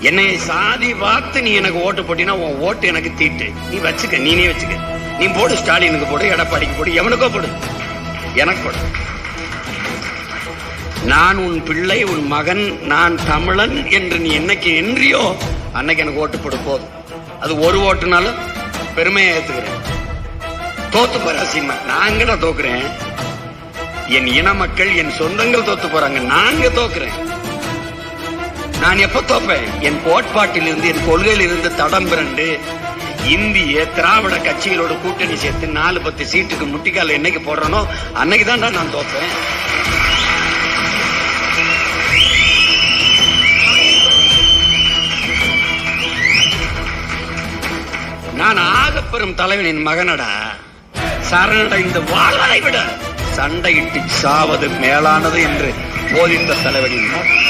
என்னை சாதி பார்த்து நீ எனக்கு ஓட்டு போட்டினா உன் ஓட்டு எனக்கு தீட்டு. நீ வச்சுக்க நீனே வச்சுக்க. நீ போடு ஸ்டாலினுக்கு போடு எடப்பாடிக்கு போடு எவனுக்கோ போடு. எனக்கு போடு. நான் உன் பிள்ளை உன் மகன் நான் தமிழன் என்று நீ என்னைக்கு என்றியோ அன்னைக்கு எனக்கு ஓட்டு போடு போதும். அது ஒரு ஓட்டுனாலும் பெருமையா ஏத்துக்கிறேன். தோத்து போற அசிமா நாங்கள தோக்குறேன். என் இன மக்கள் என் சொந்தங்கள் தோத்து போறாங்க நாங்க தோக்குறேன். நான் எப்ப தோப்பேன்? என் கோட்பாட்டில் இருந்து என் கொள்கையில் இருந்து தடம் பிறண்டு இந்திய திராவிட கட்சிகளோட கூட்டணி சேர்த்து நாலு பத்து சீட்டுக்கு முட்டிக்கால என்னைக்கு போடுறனோ அன்னைக்கு தான்டா நான் தோப்பேன். நான் ஆகப்பெரும் தலைவனின் மகனடா. சரணடைந்து வாழ்வதை விட சண்டையிட்டு சாவது மேலானது என்று போதித்த தலைவனின் மகன்